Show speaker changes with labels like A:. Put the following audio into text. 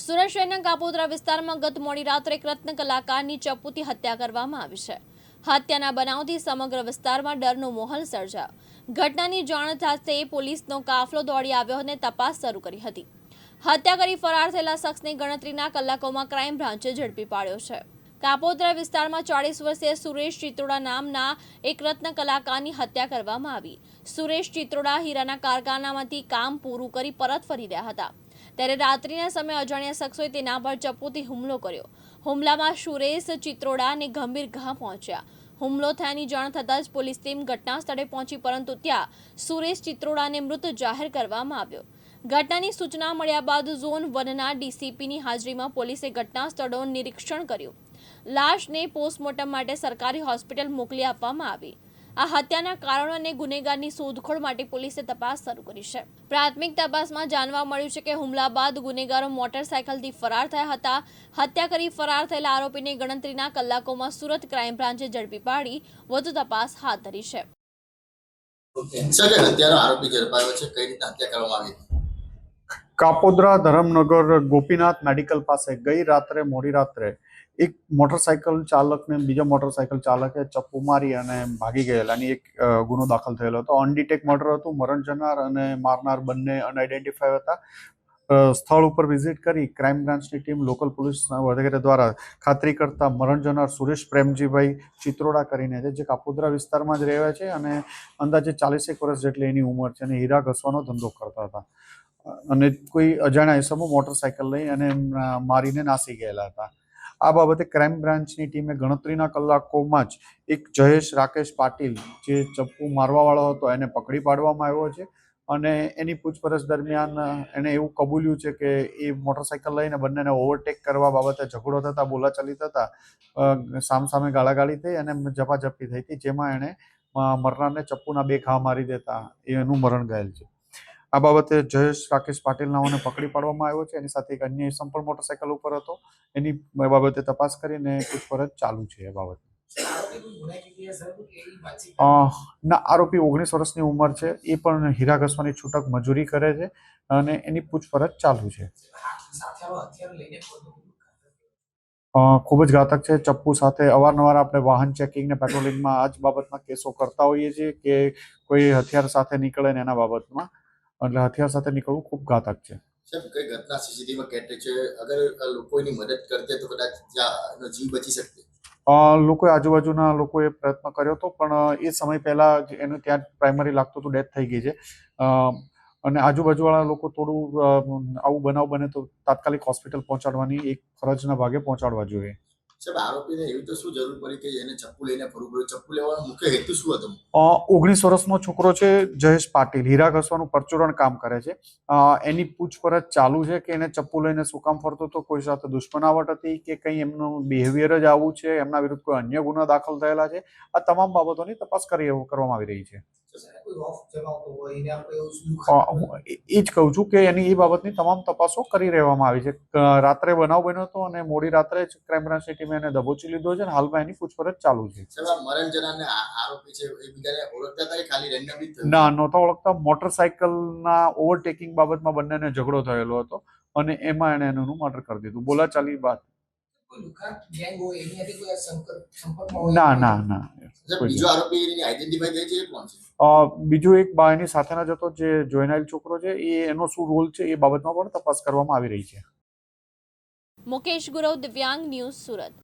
A: સુરત શહેરના કાપોદરા વિસ્તારમાં ગત મોડી રાત્રે એક રત્ન કલાકારની ચપ્પુથી હત્યા કરવામાં આવી છે. હત્યાના બનાવથી સમગ્ર વિસ્તારમાં ડરનો માહોલ સર્જાયો. ઘટનાની જાણ થશે પોલીસનો કાફલો દોડી આવ્યો અને તપાસ શરૂ કરી હતી. હત્યા કરી ફરાર થયેલા શખ્સને ગણતરીના કલાકોમાં ક્રાઇમ બ્રાન્ચે ઝડપી પાડ્યો છે. કાપોદરા વિસ્તારમાં ચાળીસ વર્ષીય સુરેશ ચિત્રોડા નામના એક રત્ન કલાકારની હત્યા કરવામાં આવી. સુરેશ ચિત્રોડા હીરાના કારખાનામાંથી કામ પૂરું કરી પરત ફરી રહ્યા હતા. ત્યારે રાત્રિના સમયે અજાણ્યા શખ્સોએ તેના પર ચપ્પુથી હુમલો કર્યો. હુમલામાં સુરેશ ચિત્રોડાને ગંભીર ઘા પહોંચ્યા. હુમલો થયાની જાણ થતાં જ પોલીસ ટીમ ઘટના સ્થળે પહોંચી, પરંતુ ત્યાં સુરેશ, ચિત્રોડાને મૃત જાહેર કરવામાં આવ્યો. ઘટનાની સૂચના મળ્યા બાદ ઝોન વનના ડીસીપીની હાજરીમાં પોલીસે ઘટના સ્થળોનું નિરીક્ષણ કર્યું. લાશને પોસ્ટમોર્ટમ માટે સરકારી હોસ્પિટલ મોકલી આપવામાં આવી. આ હત્યાના કારણો અને ગુનેગારની શોધખોળ માટે પોલીસે તપાસ શરૂ કરી છે. પ્રાથમિક તપાસમાં જાણવા મળ્યું છે કે હુમલા બાદ ગુનેગારો મોટરસાયકલથી ફરાર થયા હતા. હત્યા કરી ફરાર થયેલા આરોપીને ગણતરીના કલાકોમાં સુરત ક્રાઇમ બ્રાન્ચે ઝડપી પાડી. વધુ તપાસ હાથ ધરી છે.
B: સર હત્યાનો આરોપી ઝડપાયો છે? કઈ રીતે હત્યા કરવામાં આવી
C: કાપોદ્રા ધરમનગર ગોપીનાથ મેડિકલ પાસે ગઈ રાત્રે મોડી રાત્રે એક મોટરસાયકલ ચાલકને બીજા મોટરસાયકલ ચાલકે ચપ્પુ મારી અને ભાગી ગયેલા. અને એક ગુનો દાખલ થયેલો હતો. અનડિટેક મર્ડર હતું. મરણ જનાર અને મારનાર બંને અનઆઇડેન્ટિફાય હતા. સ્થળ ઉપર વિઝિટ કરી ક્રાઇમ બ્રાન્ચની ટીમ લોકલ પોલીસ વગેરે દ્વારા ખાતરી કરતા મરણ જનાર સુરેશ પ્રેમજીભાઈ ચિત્રોડા કરીને છે, જે કાપોદ્રા વિસ્તારમાં જ રહે છે અને અંદાજે ચાલીસેક વર્ષ જેટલી એની ઉંમર છે અને હીરા ઘસવાનો ધંધો કરતા હતા. અને કોઈ અજાણ્યા હિસાબો મોટરસાયકલ લઈ અને મારીને નાસી ગયેલા હતા. આ બાબતે ક્રાઇમ બ્રાન્ચની ટીમે ગણતરીના કલાકોમાં જ એક જયેશ રાકેશ પાટીલ, જે ચપ્પુ મારવાવાળો હતો, એને પકડી પાડવામાં આવ્યો છે. અને એની પૂછપરછ દરમિયાન એણે એવું કબૂલ્યું છે કે એ મોટરસાયકલ લઈને બંનેને ઓવરટેક કરવા બાબતે ઝઘડો થતા, બોલાચાલી થતા સામસામે ગાળાગાળી થઈ અને ઝપાઝપી થઈ હતી, જેમાં એણે મરનારને ચપ્પુના બે ઘા મારી દેતા. એનું મરણ ગયેલ છે. આ બાબતે જયેશ રાકેશ પાટીલ નાઓને પકડી પાડવામાં આવ્યો છે. એની સાથે એક અન્ય ઇસમ પણ મોટરસાયકલ ઉપર હતો. એની બાબતે તપાસ કરીને પૂછપરછ ચાલુ છે એ બાબતે. ના, આરોપી ઓગણીસ વર્ષની ઉંમર છે. એ પણ હીરા ઘસવાની છૂટક મજૂરી કરે છે અને એની પૂછપરછ ચાલુ છે. ખૂબ જ ઘાતક છે. ચપ્પુ સાથે અવારનવાર આપણે વાહન ચેકિંગ ને પેટ્રોલિંગમાં આ જ બાબતમાં કેસો કરતા હોઈએ છીએ કે કોઈ હથિયાર સાથે નીકળે ને એના બાબતમાં. એટલે હથિયાર સાથે નીકળવું ખૂબ ઘાતક છે.
B: સાહેબ કઈ ઘટના સીસીટીવીમાં કેટે છે? અગર લોકો એની મદદ કરતે તો કદાચ જીવ બચી શકતે
C: લોકો લોકોએ આજુબાજુના લોકોએ પ્રયત્ન કર્યો હતો પણ એ સમય પહેલા જ એનું ત્યાં પ્રાઇમરી લાગતું હતું ડેથ થઈ ગઈ છે. અને આજુબાજુવાળા લોકો થોડું આવું બનાવ બને તો તાત્કાલિક હોસ્પિટલ પહોંચાડવાની એક ફરજના ભાગે પહોંચાડવા જોઈએ.
B: સાહેબ, આરોપીને એવી
C: ઓગણીસ વર્ષનો છોકરો છે, જયેશ પાટીલ. હીરા ઘસવાનું પરચુરણ કામ કરે છે. એની પૂછપરછ ચાલુ છે કે એને ચપ્પુ લઈને શું કામ ફરતો હતો? કોઈ સાથે દુશ્મનાવટ હતી કે કંઈ એમનું બિહેવિયર જ આવું છે? એમના વિરુદ્ધ કોઈ અન્ય ગુના દાખલ થયેલા છે? આ તમામ બાબતોની તપાસ કરી, કરવામાં આવી રહી છે. એ જ કહું છું કે એની એ બાબતની તમામ તપાસો કરી રહેવામાં આવી છે. રાત્રે બનાવ બન્યો હતો અને મોડી રાત્રે જ ક્રાઇમ બ્રાન્ચની ટીમે એને દબોચી લીધો છે અને હાલમાં એની પૂછપરછ ચાલુ છે. ના નહોતા ઓળખતા. મોટરસાયકલના ઓવરટેકિંગ બાબતમાં બંનેને ઝઘડો થયેલો હતો અને એમાં એણે એનું મર્ડર કરી દીધું. બોલાચાલી બાદ ના ના ના.
B: બીજો આરોપી આઈડેન્ટિફાઈ થઈ છે કોણ છે?
C: બીજો એક બા એની સાથેના જ હતો જે જોઈનાયેલ છોકરો છે એ એનો શું રોલ છે એ બાબતમાં પણ તપાસ કરવામાં આવી રહી છે.
A: મુકેશ ગુરવ દિવ્યાંગ ન્યૂઝ સુરત.